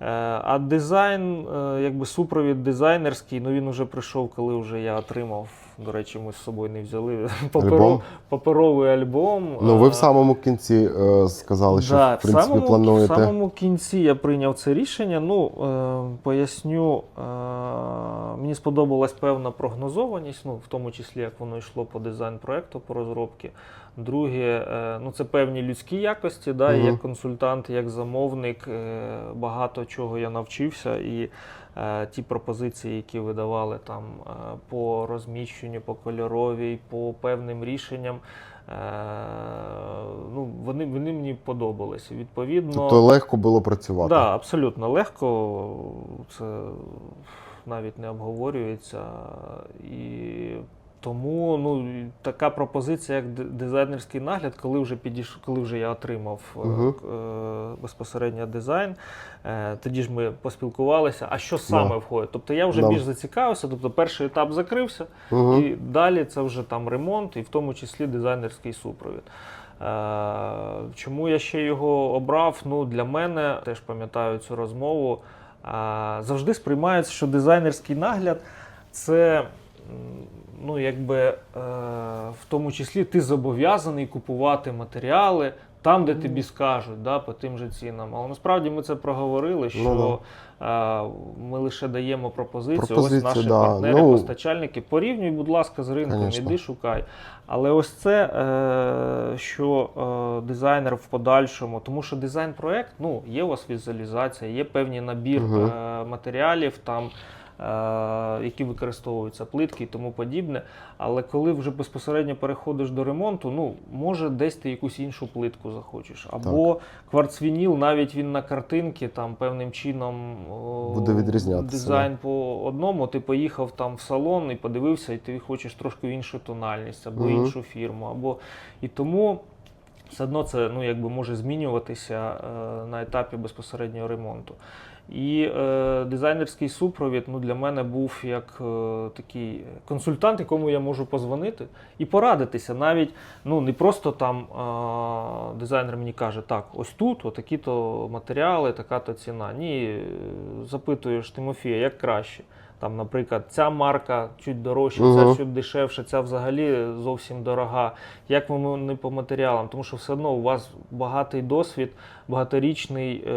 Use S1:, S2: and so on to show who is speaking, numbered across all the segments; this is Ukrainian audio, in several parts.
S1: Е, А дизайн, е, якби супровід дизайнерський, ну він уже прийшов, коли вже я отримав. До речі, ми з собою не взяли
S2: Альбом?
S1: паперовий альбом.
S2: Ну, ви в самому кінці е, сказали, що
S1: Да,
S2: в принципі
S1: самому,
S2: плануєте.
S1: В самому кінці я прийняв це рішення. Ну, е, поясню, е, мені сподобалась певна прогнозованість, ну, в тому числі, як воно йшло по дизайн проекту, по розробці. Друге, е, ну, це певні людські якості. Да,
S2: Мгм.
S1: як консультант, як замовник, е, багато чого я навчився. І ті пропозиції, які ви давали там е, по розміщенню, по кольоровій, по певним рішенням. Е, ну, вони, вони мені подобалися. Відповідно,
S2: Тобто легко було працювати.
S1: да, абсолютно легко. Це навіть не обговорюється. І тому ну, така пропозиція, як дизайнерський нагляд, коли вже підійш... коли вже я отримав
S2: Мгм.
S1: е, безпосередньо дизайн, е, тоді ж ми поспілкувалися, а що саме
S2: Да.
S1: входить. Тобто я вже
S2: Да.
S1: більш зацікавився, тобто перший етап закрився,
S2: Мгм.
S1: і далі це вже там ремонт, і в тому числі дизайнерський супровід. Е, Чому я ще його обрав? Ну, для мене теж пам'ятаю цю розмову. е, Завжди сприймається, що дизайнерський нагляд це. Ну, якби е, в тому числі ти зобов'язаний купувати матеріали там, де тобі скажуть, да, по тим же цінам. Але насправді ми це проговорили, що
S2: Ну,
S1: е, ми лише даємо пропозицію.
S2: Пропозицію,
S1: ось наші
S2: да.
S1: партнери,
S2: Ну,
S1: постачальники. Порівнюй, будь ласка, з ринком,
S2: Конечно.
S1: іди шукай. Але ось це, е, що е, дизайнер в подальшому, тому що дизайн-проект, ну, є у вас візуалізація, є певний набір
S2: Мгм.
S1: е, матеріалів, там, які використовуються, плитки і тому подібне. Але коли вже безпосередньо переходиш до ремонту, ну, може десь ти якусь іншу плитку захочеш. Або кварцвініл, навіть він на картинці там певним чином
S2: Буде відрізнятися,
S1: дизайн по одному. Ти поїхав там в салон і подивився, і ти хочеш трошки іншу тональність, або
S2: Мгм.
S1: іншу фірму. Або... І тому все одно це ну, якби може змінюватися е, на етапі безпосереднього ремонту. І е, дизайнерський супровід ну, для мене був як е, такий консультант, якому я можу позвонити і порадитися. Навіть ну, не просто там е, дизайнер мені каже, так, ось тут отакі-то матеріали, така-то ціна. Ні, е, запитуєш Тимофія, як краще. Там, наприклад, ця марка чуть дорожча,
S2: Мгм.
S1: ця чуть дешевша, ця взагалі зовсім дорога. Як вони по матеріалам? Тому що все одно у вас багатий досвід, багаторічний е,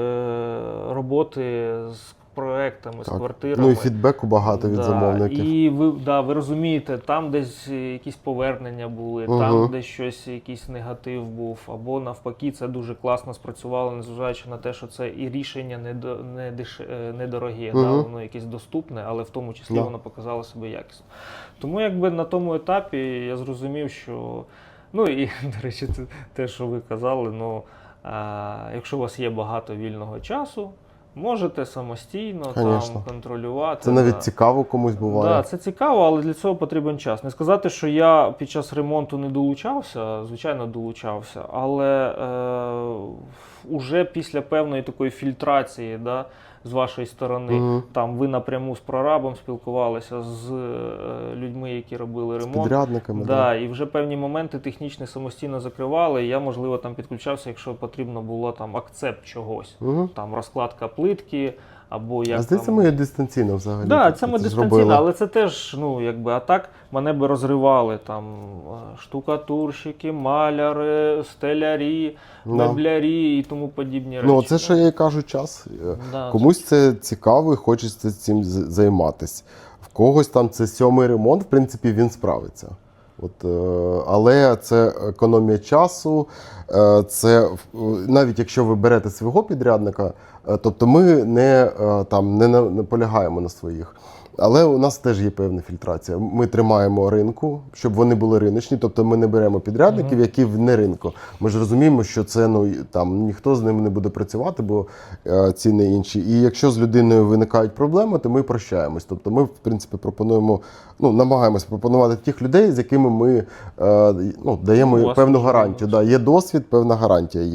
S1: роботи з проектами, з квартирами.
S2: Ну і фідбеку багато від
S1: Да,
S2: замовників.
S1: І ви, да, ви розумієте, там десь якісь повернення були,
S2: Мгм.
S1: там десь щось, якийсь негатив був, або навпаки, це дуже класно спрацювало, незважаючи на те, що це і рішення не, до, не деш, е, недороге, да, воно якесь доступне, але в тому числі
S2: Да.
S1: воно показало себе якісно. Тому якби на тому етапі я зрозумів, що. Ну і, до речі, це те, що ви казали, ну, а, якщо у вас є багато вільного часу, можете самостійно
S2: Конечно.
S1: там контролювати.
S2: Це навіть
S1: да.
S2: цікаво комусь буває.
S1: Да, це цікаво, але для цього потрібен час. Не сказати, що я під час ремонту не долучався, звичайно, долучався, але е, уже після певної такої фільтрації, да, з вашої сторони,
S2: Угу.
S1: там ви напряму з прорабом спілкувалися з е, людьми, які робили
S2: З
S1: ремонт.
S2: підрядниками.
S1: Да, і вже певні моменти технічні самостійно закривали. Я, можливо, там підключався, якщо потрібно було там акцепт чогось,
S2: Угу.
S1: там розкладка плитки, або як
S2: А здається, ми дистанційно взагалі.
S1: Да, це ми дистанційно,
S2: зробили.
S1: але це теж, ну, якби, а так мене би розривали там е, штукатурщики, маляри, стелярі,
S2: Да.
S1: меблярі і тому подібні речі.
S2: Ну, це що я і кажу час. Е,
S1: Да,
S2: Комусь це цікаво і хочеться цим займатися. В когось там це сьомий ремонт, в принципі, він справиться. От, е, але це економія часу, е, це е, навіть якщо ви берете свого підрядника, тобто ми не, там, не наполягаємо на своїх. Але у нас теж є певна фільтрація. Ми тримаємо ринку, щоб вони були риночні. Тобто ми не беремо підрядників, які в не ринку. Ми ж розуміємо, що це ну там ніхто з ними не буде працювати, бо е, ціни інші. І якщо з людиною виникають проблеми, то ми прощаємось. Тобто, ми, в принципі, пропонуємо, ну намагаємось пропонувати тих людей, з якими ми е, ну, даємо певну гарантію. Да, є досвід, певна гарантія є.